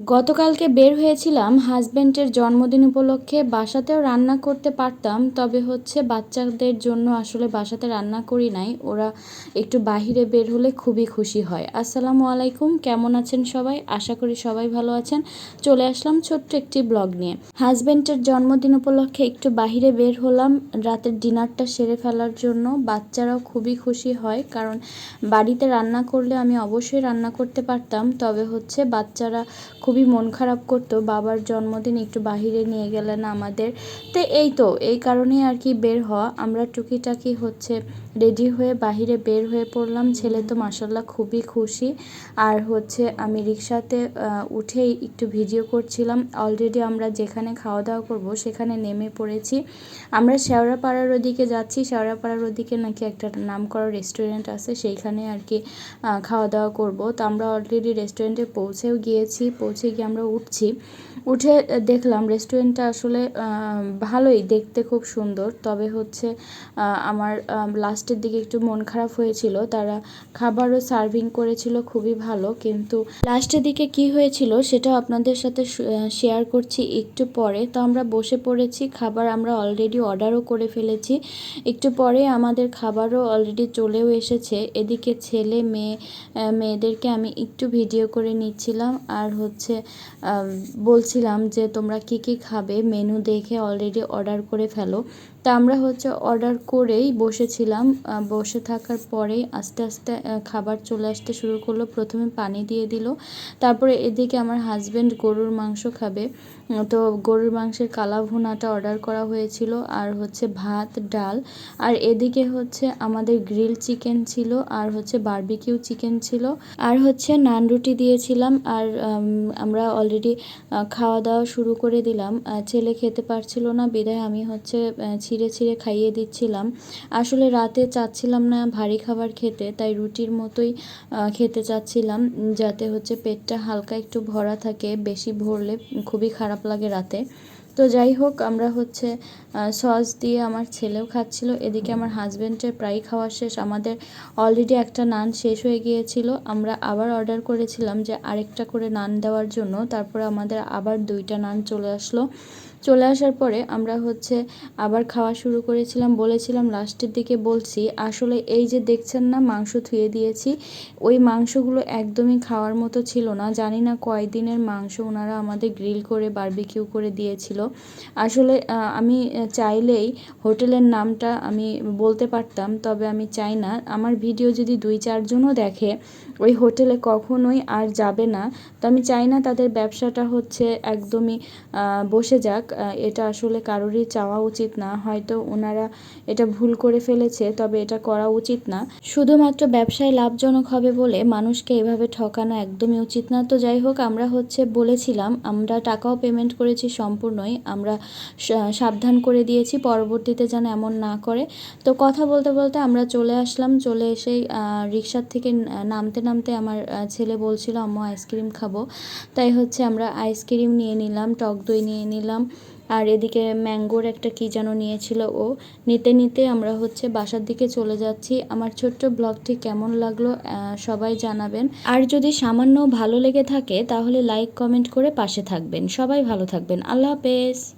গতকালকে বের হয়েছিলাম হাজব্যান্ডের জন্মদিন উপলক্ষে বাসাতেও রান্না করতে পারতাম, তবে হচ্ছে বাচ্চাদের জন্য আসলে বাসাতে রান্না করি নাই, ওরা একটু বাহিরে বের হলে খুবই খুশি হয়। আসসালামু আলাইকুম, কেমন আছেন সবাই? আশা করি সবাই ভালো আছেন। চলে আসলাম ছোট্ট একটি ব্লগ নিয়ে। হাজব্যান্ডের জন্মদিন উপলক্ষে একটু বাহিরে বের হলাম, রাতের ডিনারটা সেরে ফেলার জন্য। বাচ্চারাও খুবই খুশি হয়, কারণ বাড়িতে রান্না করলে আমি অবশ্যই রান্না করতে পারতাম, তবে হচ্ছে বাচ্চারা খুবই মন খারাপ করতো, বাবার জন্মদিন একটু বাহিরে নিয়ে গেলেন আমাদের। তো এই তো, এই কারণেই আর কি বের হওয়া। আমরা টুকিটাকি হচ্ছে রেডি হয়ে বাহিরে বের হয়ে পড়লাম। ছেলে তো মাসাল্লাহ খুবই খুশি। আর হচ্ছে আমি রিক্সাতে উঠেই একটু ভিডিও করছিলাম। অলরেডি আমরা যেখানে খাওয়া দাওয়া করব সেখানে নেমে পড়েছি। আমরা শেওড়াপাড়ার ওদিকে যাচ্ছি। শেওড়াপাড়ার ওদিকে নাকি একটা নাম করা রেস্টুরেন্ট আছে। সেইখানে আর কি খাওয়া দাওয়া করব। তো আমরা অলরেডি রেস্টুরেন্টে পৌঁছেও গিয়েছি। পৌঁছে গিয়ে আমরা উঠছি। উঠে দেখলাম রেস্টুরেন্টটা আসলে ভালোই, দেখতে খুব সুন্দর। তবে হচ্ছে আমার লাস্টের দিকে একটু মন খারাপ হয়েছিল। তারা খাবারও সার্ভিং করেছিল, খুবই ভালো। কিন্তু লাস্টের দিকে কি হয়েছিল সেটা আপনাদের সাথে শেয়ার করছি একটু পরে। তো আমরা বসে পড়েছি, খাবার আমরা অলরেডি অর্ডারও করে ফেলেছি। একটু পরে আমাদের খাবারও অলরেডি চলেও এসেছে। এদিকে ছেলে, মেয়ে মেয়েদেরকে আমি একটু ভিডিও করে নিচ্ছিলাম। আর হচ্ছে বলছিলাম যে তোমরা কি কি খাবে মেনু দেখে অলরেডি অর্ডার করে ফেলো। তা আমরা হচ্ছে অর্ডার করেই বসেছিলাম বসে থাকার পরেই আস্তে আস্তে খাবার চলে আসতে শুরু করল। প্রথমে পানি দিয়ে দিল, তারপরে এদিকে আমার হাজব্যান্ড গরুর মাংস খাবে। তো গরুর মাংসের কালা ভুনাটা অর্ডার করা হয়েছিল, আর হচ্ছে ভাত, ডাল। আর এদিকে হচ্ছে আমাদের গ্রিল চিকেন ছিল, আর হচ্ছে বার্বিকিউ চিকেন ছিল। আর হচ্ছে নান রুটি দিয়েছিলাম, আর আমরা অলরেডি খাওয়া দাওয়া শুরু করে দিলাম। ছেলে খেতে পারছিল না, বিদায় আমি হচ্ছে ছিঁড়ে ছিঁড়ে খাইয়ে দিচ্ছিলাম। আসলে রাতে চাচ্ছিলাম না ভারী খাবার খেতে, তাই রুটির মতোই খেতে চাচ্ছিলাম, যাতে হচ্ছে পেটটা হালকা একটু ভরা থাকে, বেশি ভরলে খুবই খারাপ লাগে রাতে। তো যাই হোক, আমরা হচ্ছে সস দিয়ে আমার ছেলেও খাচ্ছিল। এদিকে আমার হাজব্যান্ডের প্রায় খাওয়া শেষ। আমাদের অলরেডি একটা নান শেষ হয়ে গিয়েছিল। আমরা আবার অর্ডার করেছিলাম যে আরেকটা করে নান দেওয়ার জন্য। তারপরে আমাদের আবার দুইটা নান চলে আসলো। চলে আসার পরে আমরা হচ্ছে আবার খাওয়া শুরু করেছিলাম, বলেছিলাম লাস্টের দিকে বলছি, আসলে এই যে দেখছেন না মাংস ধুয়ে দিয়েছি, ওই মাংসগুলো একদমই খাওয়ার মতো ছিল না। জানি না কয়দিনের মাংস ওনারা আমাদের গ্রিল করে, বারবিকিউ করে দিয়েছিল। আসলে আমি চাইলেই হোটেলের নামটা আমি বলতে পারতাম, তবে আমি চাই না। আমার ভিডিও যদি দুই চারজনও দেখে, ওই হোটেলে কখনোই আর যাবে না। তো আমি চাই না তাদের ব্যবসাটা হচ্ছে একদমই বসে যাক। এটা আসলে কারোরই চাওয়া উচিত না। হয়তো ওনারা এটা ভুল করে ফেলেছে, তবে এটা করা উচিত না। শুধুমাত্র ব্যবসায় লাভজনক হবে বলে মানুষকে এভাবে ঠকানো একদমই উচিত না। তো যাই হোক, আমরা হচ্ছে বলেছিলাম, আমরা টাকাও পেমেন্ট করেছি সম্পূর্ণই, আমরা সাবধান করে দিয়েছি, পরবর্তীতে যেন এমন না করে। তো কথা বলতে বলতে আমরা চলে আসলাম, চলে এসেই রিক্সার থেকে নামতে নামতে আমার ছেলে বলছিল, আম্মু আইসক্রিম খাব। তাই হচ্ছে আমরা আইসক্রিম নিয়ে নিলাম, টক দই নিয়ে নিলাম। আর এদিকে ম্যাঙ্গোর একটা কী যেন নিয়েছিল ও। নিতে নিতে আমরা হচ্ছে বাসার দিকে চলে যাচ্ছি। আমার ছোট্ট ব্লগটি কেমন লাগল সবাই জানাবেন। আর যদি সামান্য ভালো লেগে থাকে, তাহলে লাইক কমেন্ট করে পাশে থাকবেন। সবাই ভালো থাকবেন। আল্লাহ হাফেজ।